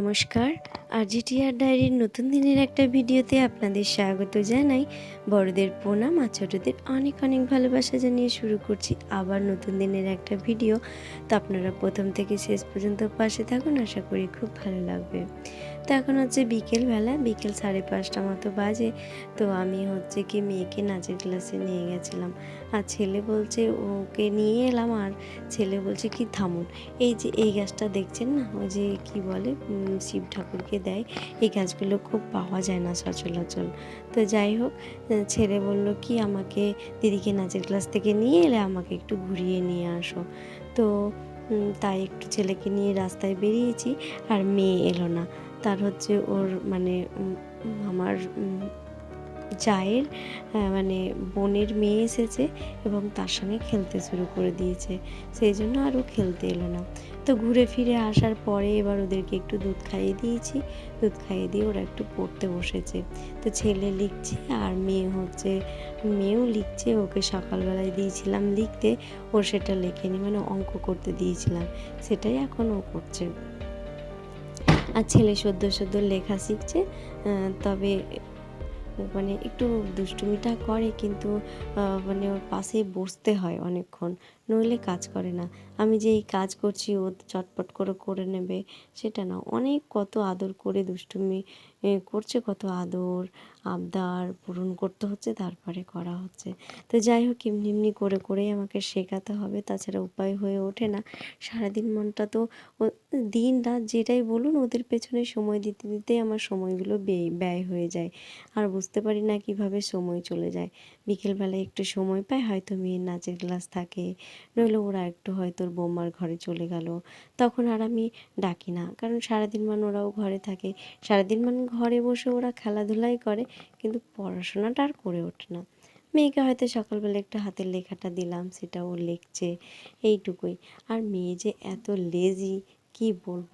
নমস্কার। আর জিটিআর ডায়েরির নতুন দিনের একটা ভিডিওতে আপনাদের স্বাগত জানাই। বড়দের প্রণাম, আর ছোটদের অনেক অনেক ভালোবাসা জানিয়ে শুরু করছি আবার নতুন দিনের একটা ভিডিও। তো আপনারা প্রথম থেকে শেষ পর্যন্ত পাশে থাকুন, আশা করি খুব ভালো লাগবে। তো এখন হচ্ছে বিকেলবেলা, বিকেল সাড়ে পাঁচটা মতো বাজে। তো আমি হচ্ছে কি মেয়েকে নাচের ক্লাসে নিয়ে গেছিলাম। আর ছেলে বলছে, ওকে নিয়ে এলাম। আর ছেলে বলছে, কি থামুন। এই যে এই গাছটা দেখছেন না? ওই যে কি বলে শিব ঠাকুরকে দেয়। এই গাছগুলো খুব পাওয়া যায় না সচরাচর তো যাই হোক ছেলে বলল, কি আমাকে দিদিকে নাচের ক্লাস থেকে নিয়ে এলে আমাকে একটু ঘুরিয়ে নিয়ে আসো? তো তাই একটু ছেলেকে নিয়ে রাস্তায় বেরিয়েছি, আর মেয়ে এলো না। তার হচ্ছে ওর মানে আমার জায়ের মানে বোনের মেয়ে এসেছে এবং তার সঙ্গে খেলতে শুরু করে দিয়েছে। সেই জন্য আরও খেলতে এলো না। তো ঘুরে ফিরে আসার পরে এবার ওদেরকে একটু দুধ খাইয়ে দিয়েছি। দুধ খাইয়ে দিয়ে ওরা একটু পড়তে বসেছে। তো ছেলে লিখছে আর মেয়ে হচ্ছে, মেয়েও লিখছে, ওকে সকালবেলায় দিয়েছিলাম লিখতে। ও সেটা লেখেনি মানে অঙ্ক করতে দিয়েছিলাম। সেটাই এখন ও করছে। আর ছেলে সদ্য সদ্য লেখা শিখছে তবে মানে একটু দুষ্টুমিটা করে কিন্তু মানে ওর পাশে বসতে হয় অনেকক্ষণ। নইলে কাজ করে না। আমি যে এই কাজ করছি, ও চটপট করে করে নেবে, সেটা না। অনেক কত আদর করে দুষ্টুমি করছে কত আদর, আবদার পূরণ করতে হচ্ছে, তারপরে করা হচ্ছে। তো যাই হোক, এমনি এমনি করে করেই আমাকে শেখাতে হবে। তাছাড়া উপায় হয়ে ওঠে না। সারাদিন মনটা তো দিন রাত যেটাই বলুন, ওদের পেছনে সময় দিতে দিতেই আমার সময়গুলো ব্যয় ব্যয় হয়ে যায়। আর বুঝতে পারি না কীভাবে সময় চলে যায়। বিকেলবেলায় একটু সময় পাই হয়তো মেয়ের নাচের ক্লাস থাকে নইলে ওরা একটু হয়তো বৌমার ঘরে চলে গেল। তখন আর আমি ডাকি না। কারণ সারাদিন মান ওরাও ঘরে থাকে। সারাদিন মান ঘরে বসে ওরা খেলাধুলাই করে, কিন্তু পড়াশোনাটা আর করে ওঠে না। মেয়েকে হয়তো সকালবেলা একটু হাতের লেখাটা দিলাম সেটা ও লিখছে, এইটুকুই। আর মেয়ে যে এত লেজি কি বলব?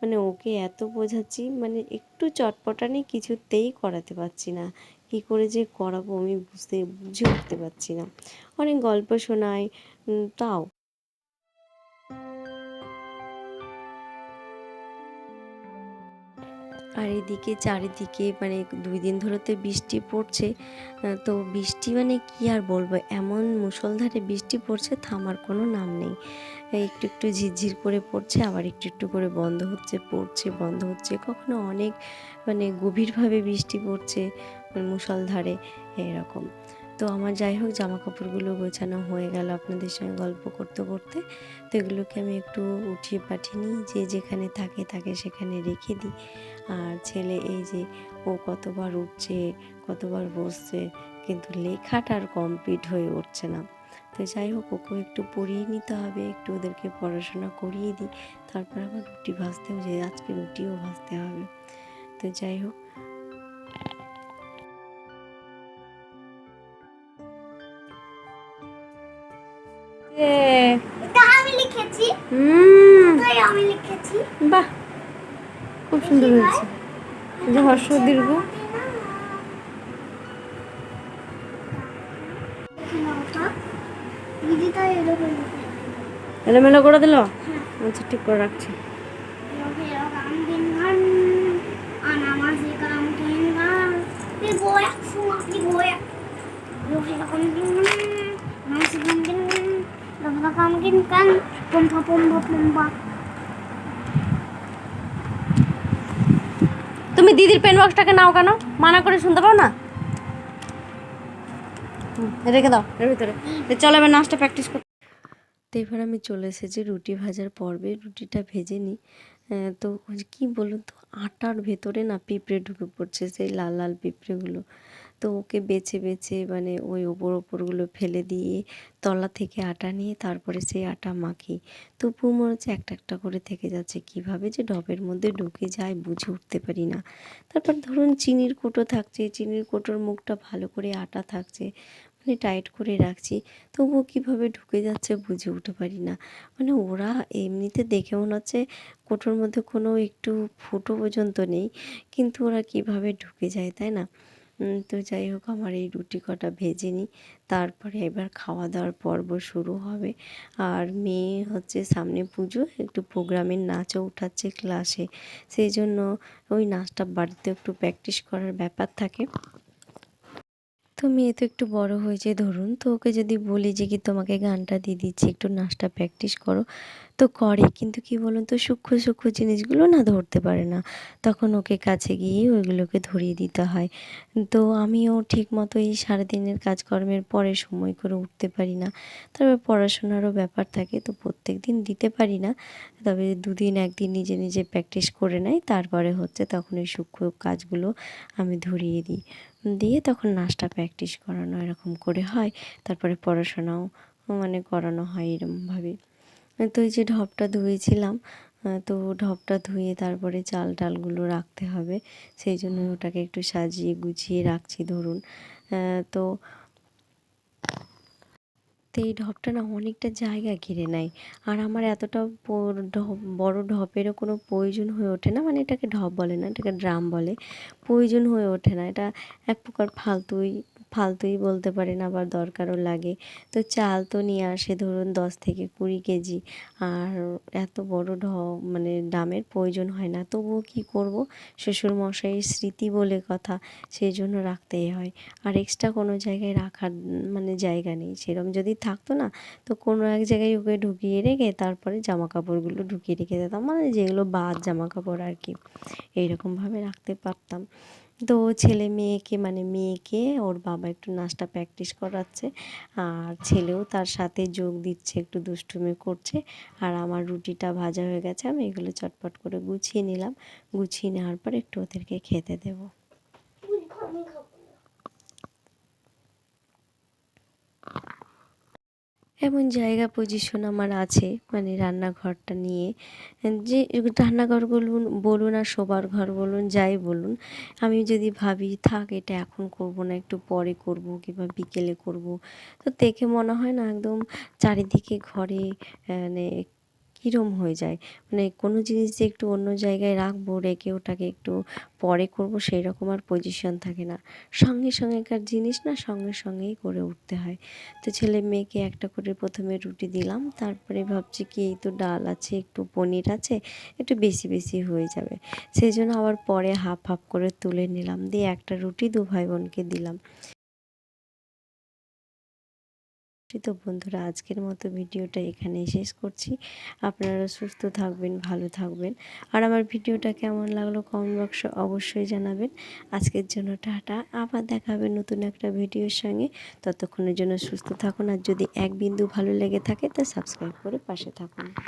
মানে ওকে এত বোঝাচ্ছি মানে একটু চটপটানি কিছুতেই করাতে পারছি না। কি করে যে করাবো আমি বুঝতে, বুঝে উঠতে পারছি না। অনেক গল্প শোনায় তাও আর এদিকে চারিদিকে মানে দুই দিন ধরে তো বৃষ্টি পড়ছে তো বৃষ্টি মানে কি আর বলব? এমন মুসলধারে বৃষ্টি পড়ছে, থামার কোনো নাম নেই। একটু একটু ঝিরঝির করে পড়ছে, আবার একটু একটু করে বন্ধ হচ্ছে, পড়ছে, বন্ধ হচ্ছে। কখনো অনেক মানে গভীরভাবে বৃষ্টি পড়ছে মুসলধারে এরকম। তো আমার যাই হোক জামা কাপড়গুলো গোছানো হয়ে গেল আপনাদের সঙ্গে গল্প করতে করতে। তো এগুলোকে আমি একটু উঠিয়ে পাঠিয়ে নিই, যে যেখানে থাকে তাকে সেখানে রেখে দিই। আর ছেলে এই যে ও কতবার উঠছে, কতবার বসছে, কিন্তু লেখাটা আর কমপ্লিট হয়ে উঠছে না। তো যাই হোক ওকে একটু পড়িয়ে নিতে হবে, একটু ওদেরকে পড়াশোনা করিয়ে দিই। তারপর আবার রুটি ভাজতেও যে, আজকে রুটিও ভাজতে হবে। তো যাই হোক এটা আমি লিখেছি। হুম। তাই আমি লিখেছি। বাহ খুব সুন্দর হয়েছে। যে হর্ষ দীর্ঘ। এলোমেলো করে দিল? আচ্ছা ঠিক করে রাখছি। Pompa, pompa, pompa. তুমি দিদির পেন বক্সটাকে নাও কেন? মানা করে শুনতে পাও না? রেখে দাও এর ভিতরে। চলো এবার নাচটা প্র্যাকটিস করতে তো এবার আমি চলে এসেছি রুটি ভাজার পর্বে। রুটিটা ভেজে নিই তো কি বলুন তো আটার ভেতরে না পিঁপড়ে ঢুকে পড়ছে সেই লাল লাল পিঁপড়েগুলো। তো ওকে বেছে বেছে মানে ওই ওপর, ওপরগুলো ফেলে দিয়ে তলা থেকে আটা নিয়ে তারপরে সেই আটা মাখি। তবুও মনে হচ্ছে একটা একটা করে থেকে যাচ্ছে। কীভাবে যে ডবের মধ্যে ঢুকে যায় বুঝে উঠতে পারি না। তারপর ধরুন চিনির কোটো থাকছে, চিনির কোটোর মুখটা ভালো করে আটা থাকছে মানে টাইট করে রাখছি, তবুও কীভাবে ঢুকে যাচ্ছে বুঝে উঠতে পারি না। মানে ওরা এমনিতে দেখে মনে হচ্ছে কোটোর মধ্যে কোনো একটু ফুটো পর্যন্ত নেই, কিন্তু ওরা কীভাবে ঢুকে যায়, তাই না? তো যাই হোক, আমার এই রুটি কটা ভেজে নিই। তারপরে এবার খাওয়া দাওয়ার পর্ব শুরু হবে। আর মেয়ে হচ্ছে সামনে পুজো, একটু প্রোগ্রামের নাচও উঠাচ্ছে ক্লাসে সেই জন্য ওই নাচটা বাড়িতে একটু প্র্যাকটিস করার ব্যাপার থাকে। তো মেয়ে তো একটু বড় হয়েছে ধরুন, তো ওকে যদি বলি যে কি তোমাকে গানটা দিয়ে দিচ্ছি, একটু নাচটা প্র্যাকটিস করো, তো করে। কিন্তু কি বলুন তো, সূক্ষ্ম সূক্ষ্ম জিনিসগুলো না ধরতে পারে না। তখন ওকে কাছে গিয়ে ওইগুলোকে ধরিয়ে দিতে হয়। তো আমিও ঠিক মতো এই সারাদিনের কাজকর্মের পরে সময় করে উঠতে পারি না। তারপর পড়াশোনারও ব্যাপার থাকে, তো প্রত্যেক দিন দিতে পারি না। তবে দুদিন, একদিন নিজে নিজে প্র্যাকটিস করে নেয়। তারপরে হচ্ছে তখন ওই সূক্ষ্ম কাজগুলো আমি ধরিয়ে দিই। দিয়ে তখন নাচটা প্র্যাকটিস করানো এরকম করে হয়। তারপরে পড়াশোনাও মানে করানো হয় এরকমভাবে তো এই যে ঢপটা ধুয়েছিলাম তো ঢপটা ধুয়ে তারপরে চাল টালগুলো রাখতে হবে। সেই জন্য ওটাকে একটু সাজিয়ে গুছিয়ে রাখছি ধরুন। তো তো এই ঢপটা না অনেকটা জায়গা ঘিরে নেয়। আর আমার এতটা ঢপ, বড় ঢপেরও কোনো প্রয়োজন হয়ে ওঠে না মানে এটাকে ঢপ বলে না, এটাকে ড্রাম বলে, প্রয়োজন হয়ে ওঠে না। এটা এক প্রকার ফালতুই ফালতুই বলতে পারেন, আবার দরকারও লাগে। তো চাল তো নিয়ে আসে ধরুন দশ থেকে কুড়ি কেজি। আর এত বড় ঢ মানে ড্রামের প্রয়োজন হয় না। তবুও কী করব? শ্বশুর মশাইয়ের স্মৃতি বলে কথা সেই জন্য রাখতেই হয়। আর এক্সট্রা কোনো জায়গায় রাখার মানে জায়গা নেই। সেরকম যদি থাকতো না, তো কোনো এক জায়গায় ওকে ঢুকিয়ে রেখে তারপরে জামা কাপড়গুলো ঢুকিয়ে রেখে দিতাম। মানে যেগুলো বাদ জামা কাপড় আর কি, এইরকমভাবে রাখতে পারতাম। তো ছেলে মেয়েকে মানে মেয়েকে ওর বাবা একটু নাচটা প্র্যাকটিস করাচ্ছে আর ছেলেও তার সাথে যোগ দিচ্ছে, একটু দুষ্টুমি করছে আর আমার রুটিটা ভাজা হয়ে গেছে, আমি এগুলো চটপট করে গুছিয়ে নিলাম। গুছিয়ে নেওয়ার পর একটু ওদেরকে খেতে দেবো আমি খাব না। এমন জায়গা পজিশন আমার আছে মানে রান্নাঘরটা নিয়ে। যে রান্নাঘর বলুন বলুন আর শোবার ঘর বলুন, যাই বলুন, আমি যদি ভাবি, থাক, এটা এখন করব না, একটু পরে করব কিংবা বিকেলে করব। তো দেখে মনে হয় না, একদম চারিদিকে ঘরে মানে কীরম হয়ে যায়? মানে কোনো জিনিস যে একটু অন্য জায়গায় রাখব, রেখে ওটাকে একটু পরে করব সেই রকম আর পজিশন থাকে না। সঙ্গে সঙ্গেকার জিনিস না সঙ্গে সঙ্গেই করে উঠতে হয়। তো ছেলে মেয়েকে একটা করে প্রথমে রুটি দিলাম, তারপরে ভাবছি কি এই তো ডাল আছে, একটু পনির আছে, একটু বেশি বেশি হয়ে যাবে। সেই জন্য আবার পরে হাফ হাফ করে তুলে নিলাম, দিয়ে একটা রুটি দু ভাই বোনকে দিলাম। তো বন্ধুরা, আজকের মতো ভিডিওটা এখানেই শেষ করছি। আপনারা সুস্থ থাকবেন, ভালো থাকবেন। আর আমার ভিডিওটা কেমন লাগল কমেন্ট বক্সে অবশ্যই জানাবেন। আজকের জন্য টাটা, আবার দেখা হবে নতুন একটা ভিডিওর সঙ্গে। ততক্ষণের জন্য সুস্থ থাকুন, আর যদি এক বিন্দু ভালো লেগে থাকে, তা সাবস্ক্রাইব করে পাশে থাকুন।